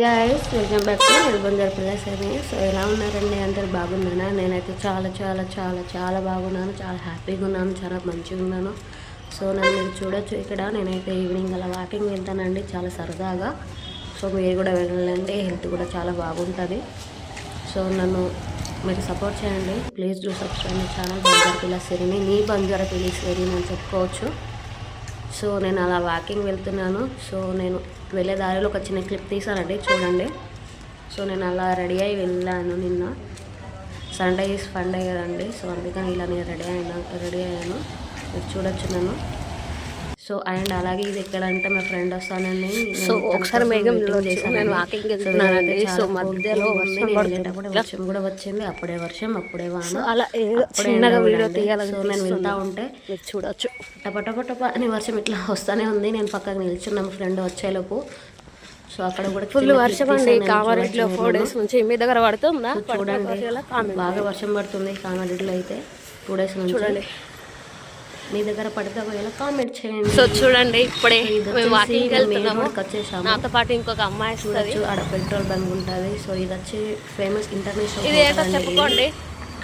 Guys welcome back to నిర్బంధర్ plus అని so ఎలా ఉన్నారండి? అందరు బాగున్నానా నేనైతే చాలా చాలా చాలా చాలా బాగున్నాను. చాలా హ్యాపీగా ఉన్నాను. చాలా మంచిగా ఉన్నాను. సో నన్ను మీరు చూడొచ్చు ఇక్కడ. నేనైతే ఈవినింగ్ అలా వాకింగ్ వెళ్తానండి. చాలా సరదాగా. సో మీరు కూడా వెళ్ళండి హెల్త్ కూడా చాలా బాగుంటుంది. సో నన్ను మీరు సపోర్ట్ చేయండి. Please do subscribe my channel Banjara Pilla సిరిని నీ బంజారా పిల్లి సిరిని అని చెప్పుకోవచ్చు. సో నేను అలా వాకింగ్ వెళ్తున్నాను. సో నేను వెళ్ళే దారిలో ఒక చిన్న క్లిప్ తీసానండి చూడండి. సో నేను అలా రెడీ అయి వెళ్ళాను నిన్న. సండే ఈజ్ ఫండే కదండి సో అందుకని ఇలా నేను రెడీ అయినా రెడీ అయ్యాను. మీరు చూడొచ్చు నన్ను. సో అండ్ అలాగే ఇది ఎక్కడ అంటే మా ఫ్రెండ్ వస్తానని సో ఒకసారి మేఘం walking వెళ్తున్నానండి. సో మధ్యలో వర్షం కూడా వచ్చింది అప్పుడే వర్షం అప్పుడే వాన. అలా చిన్నగా వీడియో. తీయాలని సో నేను వెళ్తా ఉంటే చూడొచ్చు. టప టప టప అని వర్షం ఇట్లా వస్తానే ఉంది. నేను పక్కకు నిల్చున్నాము ఫ్రెండ్ వచ్చేలోపు. సో అక్కడ కూడా ఫుల్ వర్షం అండి. కామారెడ్డిలో ఫోర్. డేస్ నుంచి మీ దగ్గర పడుతుందా? చూడండి. బాగా వర్షం పడుతుంది కామారెడ్డిలో అయితే. టూ డేస్ నుంచి. చూడండి. మీ దగ్గర పడితే ఒకవేళ కామెంట్ చేయండి. సో చూడండి ఇప్పుడే వాకింగ్ వెళ్తున్నాము. వచ్చేసాము. నాతో పాటు ఇంకొక అమ్మాయి చూడొచ్చు ఆడ పెట్రోల్ బంక్ ఉంటుంది. సో ఇది వచ్చి ఫేమస్ ఇంటర్నేషనల్ ఇది ఏంటో చెప్పుకోండి.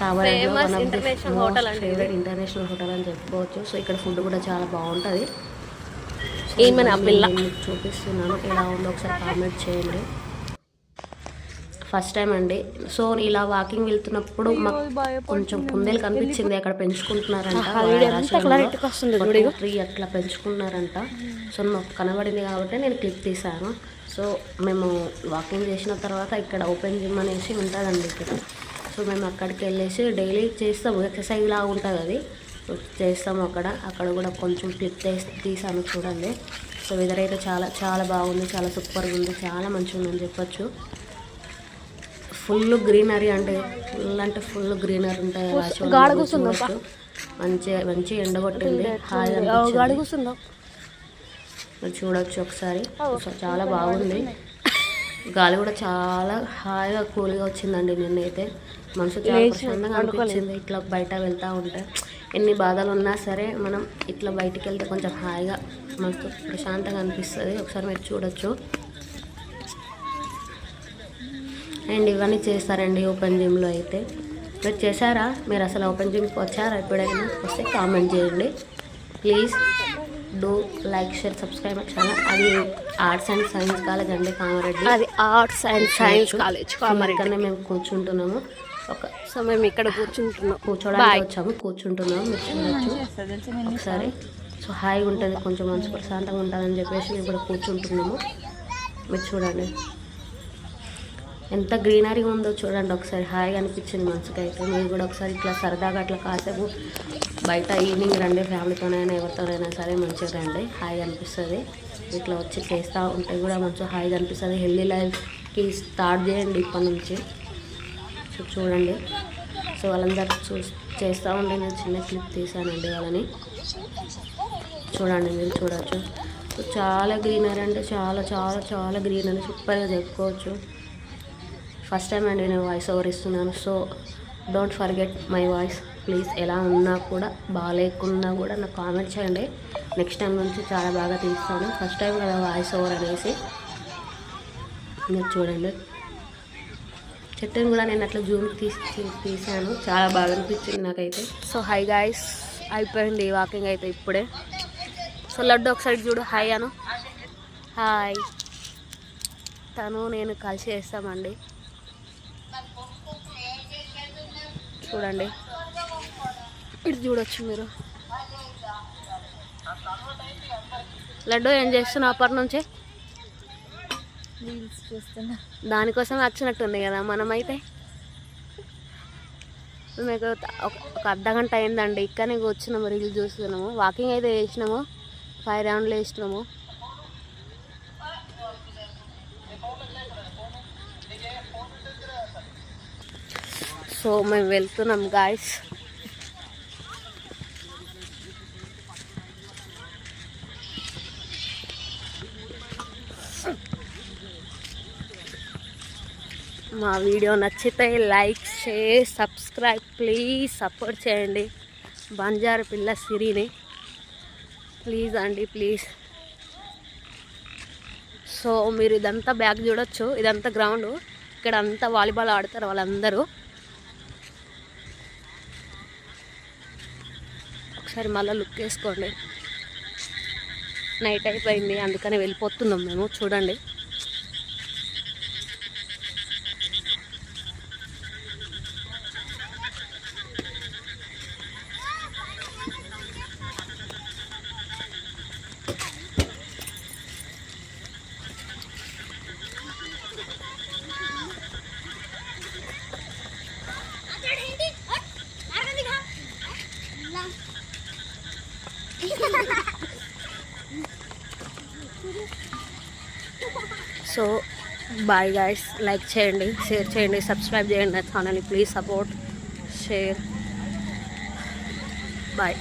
అండి ఇది. ఫేవరెట్ ఇంటర్నేషనల్ హోటల్ అని చెప్పుకోవచ్చు. సో ఇక్కడ ఫుడ్ కూడా చాలా బాగుంటుంది. ఈమె నా పిల్ల? నేను మీకు చూపిస్తున్నాను. ఎలా ఉందో ఒకసారి కామెంట్ చేయండి. ఫస్ట్ టైం అండి. సో ఇలా వాకింగ్ వెళ్తున్నప్పుడు మాకు కొంచెం కుందేలు కనిపించింది. అక్కడ పెంచుకుంటున్నారంట. ట్రీ అట్లా పెంచుకున్నారంట సో నాకు కనబడింది కాబట్టి నేను క్లిప్ తీసాను. సో మేము వాకింగ్ చేసిన తర్వాత ఇక్కడ ఓపెన్ జిమ్ అనేసి ఉంటుందండి ఇక్కడ. సో మేము అక్కడికి వెళ్ళేసి డైలీ చేస్తాము ఎక్సర్సైజ్ లాగా ఉంటుంది అది. చేస్తాము అక్కడ. అక్కడ కూడా కొంచెం క్లిప్ తీసి తీసాను చూడండి. సో వెదర్ అయితే చాలా చాలా బాగుంది. చాలా సూపర్గా ఉంది. చాలా మంచిగా ఉందని చెప్పొచ్చు. ఫుల్ గ్రీనరీ అంటే ఫుల్ అంటే ఫుల్ గ్రీనరీ ఉంటాయి కూర్చుందప్పా. మంచి మంచి హాయిగా గాడి అనిపించింది. కూర్చుందాం? మీరు చూడొచ్చు ఒకసారి. చాలా బాగుంది. గాలి కూడా చాలా హాయిగా కూల్గా వచ్చిందండి నిన్నైతే. మనసు చాలా ప్రశాంతంగా అనిపించింది. ఇట్లా బయట వెళ్తూ ఉంటే ఎన్ని బాధలు ఉన్నా సరే మనం ఇట్లా బయటికి వెళ్తే కొంచెం హాయిగా మనకు ప్రశాంతంగా అనిపిస్తుంది. ఒకసారి మీరు చూడొచ్చు. అండ్ ఇవన్నీ చేస్తారండి ఓపెన్ జిమ్లో అయితే. మీరు చేశారా? మీరు అసలు ఓపెన్ జిమ్కి వచ్చారా ఎప్పుడైనా? వస్తే కామెంట్ చేయండి. Please do like share subscribe channel. అది ఆర్ట్స్ అండ్ సైన్స్ కాలేజ్ అండి కామారెడ్డి. అది arts and science college Kamareddy. మేము కూర్చుంటున్నాము. ఒక సో మేము ఇక్కడ కూర్చుంటున్నాం. కూర్చోడానికి వచ్చాము. కూర్చుంటున్నాము. మీరు చూడొచ్చు ఒకసారి సో హాయిగా ఉంటుంది. కొంచెం మనసు ప్రశాంతంగా ఉంటుందని చెప్పేసి మేము ఇక్కడ కూర్చుంటున్నాము. మీరు చూడండి. ఎంత గ్రీనరీ ఉందో చూడండి ఒకసారి హాయిగా అనిపించింది మనసుకైతే. మీరు కూడా ఒకసారి ఇట్లా సరదాగా అట్లా కాసేపు బయట ఈవినింగ్ రండి ఫ్యామిలీతోనైనా ఎవరితోనైనా సరే మంచిగా రండి హాయిగా అనిపిస్తుంది. ఇట్లా వచ్చి చేస్తూ ఉంటే కూడా మంచిగా హాయిగా అనిపిస్తుంది. హెల్దీ లైఫ్కి స్టార్ట్ చేయండి ఇప్పటి నుంచి. సో చూడండి. సో వాళ్ళందరూ చూ చేస్తూ ఉంటే నేను చిన్న క్లిప్ తీసానండి వాళ్ళని. చూడండి మీరు చూడవచ్చు సో చాలా గ్రీనరీ అంటే చాలా చాలా చాలా గ్రీనరీ. సూపర్గా చెప్పుకోవచ్చు. ఫస్ట్ టైం అండి నేను వాయిస్ ఓవర్ ఇస్తున్నాను. So don't forget my voice please ఎలా ఉన్నా కూడా బాగాలేకున్నా కూడా నాకు కామెంట్ చేయండి. నెక్స్ట్ టైం నుంచి చాలా బాగా తీస్తాను. ఫస్ట్ టైం కదా వాయిస్ ఓవర్ అనేసి. మీరు చూడండి. చెట్టుని కూడా నేను అట్లా జూమ్ తీసి తీసాను చాలా బాగా అనిపించింది నాకైతే. సో హై గాయస్ అయిపోయింది వాకింగ్ అయితే ఇప్పుడే. సో లడ్డు ఒకసారి చూడు. హాయ్ అను. హాయ్ తను నేను కలిసి చేస్తామండి. చూడండి. ఇటు చూడొచ్చు మీరు. లడ్డు ఏం చేస్తున్నావు అప్పటి నుంచి? దానికోసం వచ్చినట్టుంది కదా మనమైతే. మీకు ఒక అర్ధ గంట అయిందండి. ఇక్కడనే కూర్చున్నాము రీల్ చూస్తున్నాము. వాకింగ్ అయితే చేసినాము. ఫైవ్ రౌండ్లు వేసినాము. సో మేము వెళ్తున్నాం గాయస్ మా వీడియో నచ్చితే like share subscribe please support చేయండి. బంజారు పిల్ల సిరిని. ప్లీజ్ అండి ప్లీజ్ సో మీరు ఇదంతా బ్యాక్ చూడొచ్చు. ఇదంతా గ్రౌండ్ ఇక్కడ అంతా వాలీబాల్ ఆడతారు వాళ్ళందరూ. ఒకసారి మళ్ళీ లుక్ వేసుకోండి. నైట్ అయిపోయింది అందుకని వెళ్ళిపోతున్నాం మేము చూడండి. సో బాయ్ గాయస్ లైక్ చేయండి షేర్ చేయండి సబ్స్క్రైబ్ చేయండి నా ఛానల్ని ప్లీజ్ సపోర్ట్ షేర్ బాయ్